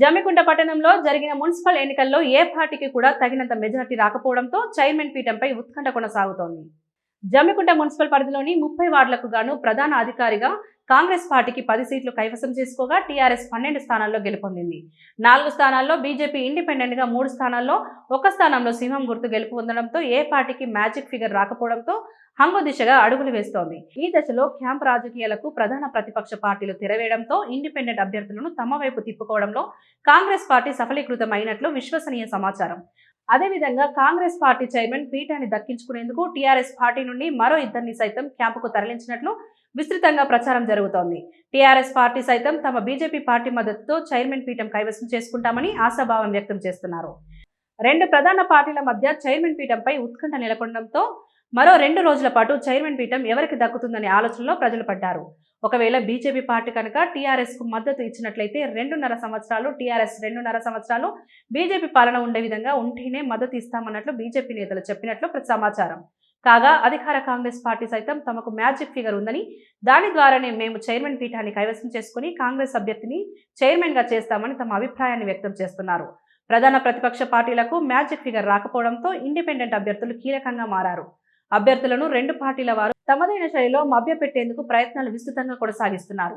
జమ్మికుంట పట్టణంలో జరిగిన మున్సిపల్ ఎన్నికల్లో ఏ పార్టీకి కూడా తగినంత మెజార్టీ రాకపోవడంతో చైర్మన్ పీఠంపై ఉత్కంఠ కొనసాగుతోంది. జమ్మికుంట మున్సిపల్ పరిధిలోని ముప్పై వార్డులకు గాను ప్రధాన అధికారిగా కాంగ్రెస్ పార్టీకి పది సీట్లు కైవసం చేసుకోగా టీఆర్ఎస్ పన్నెండు స్థానాల్లో గెలుపొందింది. నాలుగు స్థానాల్లో బీజేపీ ఇండిపెండెంట్గా మూడు స్థానాల్లో ఒక స్థానంలో సింహం గుర్తు గెలుపు పొందడంతో ఏ పార్టీకి మ్యాజిక్ ఫిగర్ రాకపోవడంతో హంగు దిశగా అడుగులు వేస్తోంది. ఈ దశలో క్యాంప్ రాజకీయాలకు ప్రధాన ప్రతిపక్ష పార్టీలు తెరవేయడంతో ఇండిపెండెంట్ అభ్యర్థులను తమ వైపు తిప్పుకోవడంలో కాంగ్రెస్ పార్టీ సఫలీకృతం అయినట్లు విశ్వసనీయ సమాచారం. అదేవిధంగా కాంగ్రెస్ పార్టీ చైర్మన్ పీఠాన్ని దక్కించుకునేందుకు టీఆర్ఎస్ పార్టీ నుండి మరో ఇద్దరిని సైతం క్యాంపుకు తరలించినట్లు విస్తృతంగా ప్రచారం జరుగుతోంది. టీఆర్ఎస్ పార్టీ సైతం తమ బీజేపీ పార్టీ మద్దతుతో చైర్మన్ పీఠం కైవసం చేసుకుంటామని ఆశాభావం వ్యక్తం చేస్తున్నారు. రెండు ప్రధాన పార్టీల మధ్య చైర్మన్ పీఠంపై ఉత్కంఠ నెలకొనడంతో మరో రెండు రోజుల పాటు చైర్మన్ పీఠం ఎవరికి దక్కుతుందనే ఆలోచనలో ప్రజలు పడ్డారు. ఒకవేళ బీజేపీ పార్టీ కనుక టీఆర్ఎస్కు మద్దతు ఇచ్చినట్లయితే రెండున్నర సంవత్సరాలు టీఆర్ఎస్ రెండున్నర సంవత్సరాలు బీజేపీ పాలన ఉండే విధంగా ఉంటేనే మద్దతు ఇస్తామన్నట్లు బీజేపీ నేతలు చెప్పినట్లు సమాచారం కాగా అధికార కాంగ్రెస్ పార్టీ సైతం తమకు మ్యాజిక్ ఫిగర్ ఉందని దాని ద్వారానే మేము చైర్మన్ పీఠాన్ని కైవసం చేసుకుని కాంగ్రెస్ అభ్యర్థిని చైర్మన్గా చేస్తామని తమ అభిప్రాయాన్ని వ్యక్తం చేస్తున్నారు. ప్రధాన ప్రతిపక్ష పార్టీలకు మ్యాజిక్ ఫిగర్ రాకపోవడంతో ఇండిపెండెంట్ అభ్యర్థులు కీలకంగా మారారు. అభ్యర్థులను రెండు పార్టీల వారు తమదైన శైలిలో మభ్యపెట్టేందుకు ప్రయత్నాలు విస్తృతంగా కొనసాగిస్తున్నారు.